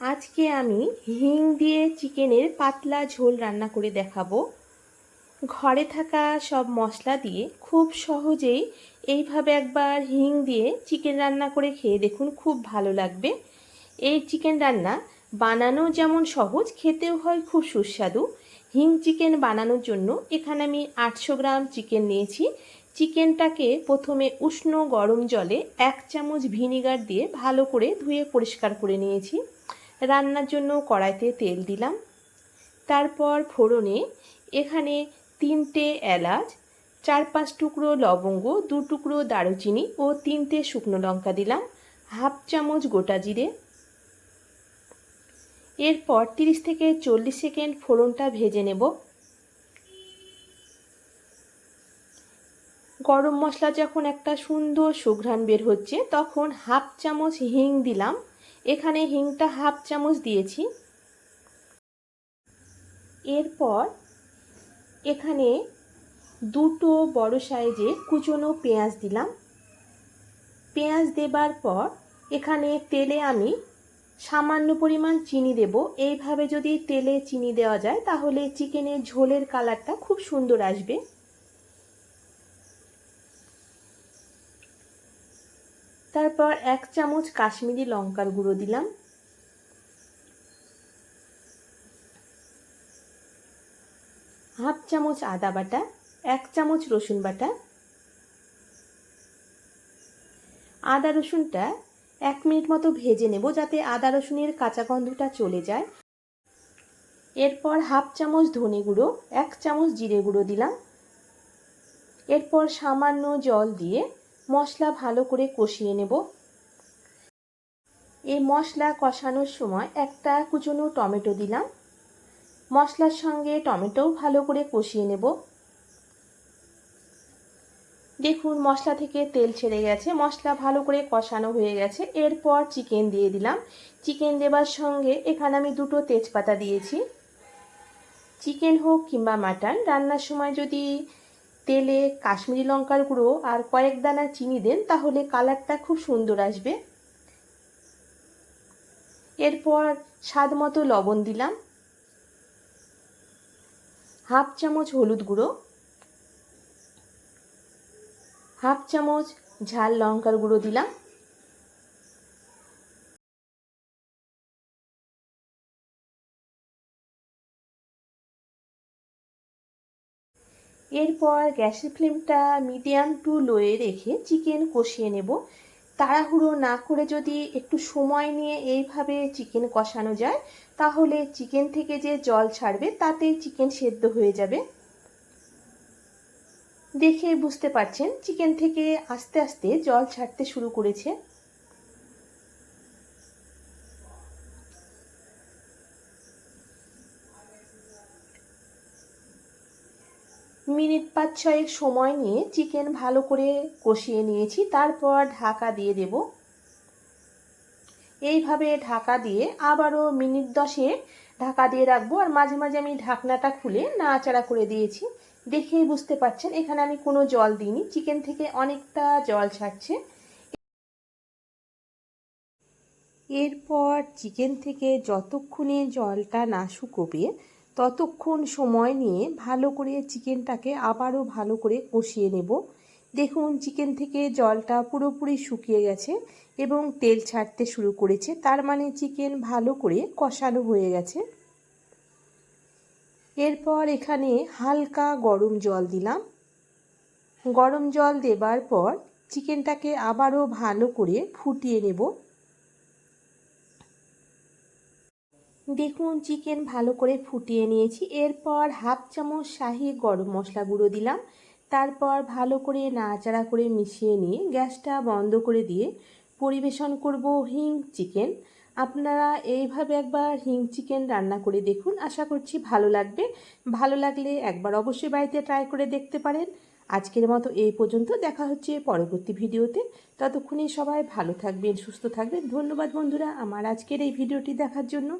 আজকে আমি হিং দিয়ে চিকেনের পাতলা ঝোল রান্না করে দেখাবো। ঘরে থাকা সব মশলা দিয়ে খুব সহজেই এইভাবে একবার হিং দিয়ে চিকেন রান্না করে খেয়ে দেখুন খুব ভালো লাগবে। এই চিকেন রান্না বানানো যেমন সহজ, খেতেও হয় খুব সুস্বাদু। হিং চিকেন বানানোর জন্য এখানে আমি আটশো গ্রাম চিকেন নিয়েছি। চিকেনটাকে প্রথমে উষ্ণ গরম জলে এক চামচ ভিনিগার দিয়ে ভালো করে ধুয়ে পরিষ্কার করে নিয়েছি। রান্নার জন্য কড়াইতে তেল দিলাম। তারপর ফোড়নে এখানে তিনটে এলাচ, চার পাঁচ টুকরো লবঙ্গ, দু টুকরো দারুচিনি ও তিনটে শুকনো লঙ্কা দিলাম, হাফ চামচ গোটা জিরে। এরপর তিরিশ থেকে চল্লিশ সেকেন্ড ফোড়নটা ভেজে নেব। গরম মশলা যখন একটা সুন্দর সুঘ্রাণ বের হচ্ছে, তখন হাফ চামচ হিং দিলাম। এখানে হিংটা হাফ চামচ দিয়েছি। এরপর এখানে দুটো বড় সাইজের কুচনো পেঁয়াজ দিলাম। পেঁয়াজ দেবার পর এখানে তেলে আমি সামান্য পরিমাণ চিনি দেব। এইভাবে যদি তেলে চিনি দেওয়া যায়, তাহলে চিকেনের ঝোলের কালারটা খুব সুন্দর আসবে। তারপর এক চামচ কাশ্মীরি লঙ্কার গুঁড়ো দিলাম। হাফ চামচ আদা বাটা, এক চামচ রসুন বাটা। আদা রসুনটা এক মিনিট মতো ভেজে নেব যাতে আদা রসুনের কাঁচা গন্ধটা চলে যায়। এরপর হাফ চামচ ধনে গুঁড়ো, এক চামচ জিরে গুঁড়ো দিলাম। এরপর সামান্য জল দিয়ে মশলা ভালো করে কষিয়ে নেব। এই মশলা কষানোর সময় একটা কুচনো টমেটো দিলাম। মশলার সঙ্গে টমেটোও ভালো করে কষিয়ে নেব। দেখুন, মশলা থেকে তেল ছেড়ে গেছে, মশলা ভালো করে কষানো হয়ে গেছে। এরপর চিকেন দিয়ে দিলাম। চিকেন দেবার সঙ্গে এখানে আমি দুটো তেজপাতা দিয়েছি। চিকেন হোক কিংবা মাটন, রান্নার সময় যদি তেলে কাশ্মীরি লঙ্কার গুঁড়ো আর কয়েক দানা চিনি দেন, তাহলে কালারটা খুব সুন্দর আসবে। এরপর স্বাদ মতো লবণ দিলাম। হাফ চামচ হলুদ গুঁড়ো। হাফ চামচ ঝাল লঙ্কার গুঁড়ো দিলাম। এরপর গ্যাসের ফ্লেমটা মিডিয়াম টু লোয়ে রেখে চিকেন কষিয়ে নেব। তাড়াহুড়ো না করে যদি একটু সময় নিয়ে এইভাবে চিকেন কষানো যায়, তাহলে চিকেন থেকে যে জল ছাড়বে তাতেই চিকেন সেদ্ধ হয়ে যাবে। দেখে বুঝতে পারছেন, চিকেন থেকে আস্তে আস্তে জল ছাড়তে শুরু করেছে। মিনিট পাঁচ, ছয়েক সময় নিয়ে চিকেন ভালো করে কষিয়ে নিয়েছি। তারপর ঢাকা দিয়ে দেব। এইভাবে ঢাকা দিয়ে আবারও মিনিট দশে ঢাকা দিয়ে রাখব। আর মাঝে মাঝে আমি ঢাকনাটা খুলে নাড়াচাড়া করে দিয়েছি। দেখেই বুঝতে পারছেন, এখানে আমি কোনো জল দিইনি। চিকেন থেকে অনেকটা জল ছাড়ছে। এরপর চিকেন থেকে যতক্ষণে জলটা না শুকোবে ততক্ষণ সময় নিয়ে ভালো করে চিকেনটাকে আবারও ভালো করে কষিয়ে নেব। দেখুন, চিকেন থেকে জলটা পুরোপুরি শুকিয়ে গেছে এবং তেল ছাড়তে শুরু করেছে। তার মানে চিকেন ভালো করে কষানো হয়ে গেছে। এরপর এখানে হালকা গরম জল দিলাম। গরম জল দেবার পর চিকেনটাকে আবারও ভালো করে ফুটিয়ে নেব। দেখুন চিকেন ভালো করে ফুটিয়ে নিয়েছি। এরপর হাফ চামচ শাহি গরম মশলা গুঁড়ো দিলাম। তারপর ভালো করে নাড়াচাড়া করে মিশিয়ে নিয়ে গ্যাসটা বন্ধ করে দিয়ে পরিবেশন করব হিং চিকেন। আপনারা এইভাবে একবার হিং চিকেন রান্না করে দেখুন। আশা করছি ভালো লাগবে। ভালো লাগলে একবার অবশ্যই বাড়িতে ট্রাই করে দেখতে পারেন। আজকের মতো এই পর্যন্ত। দেখা হচ্ছে পরবর্তী ভিডিওতে। ততক্ষণে সবাই ভালো থাকবেন, সুস্থ থাকবেন। ধন্যবাদ বন্ধুরা, আমার আজকের এই ভিডিওটি দেখার জন্য।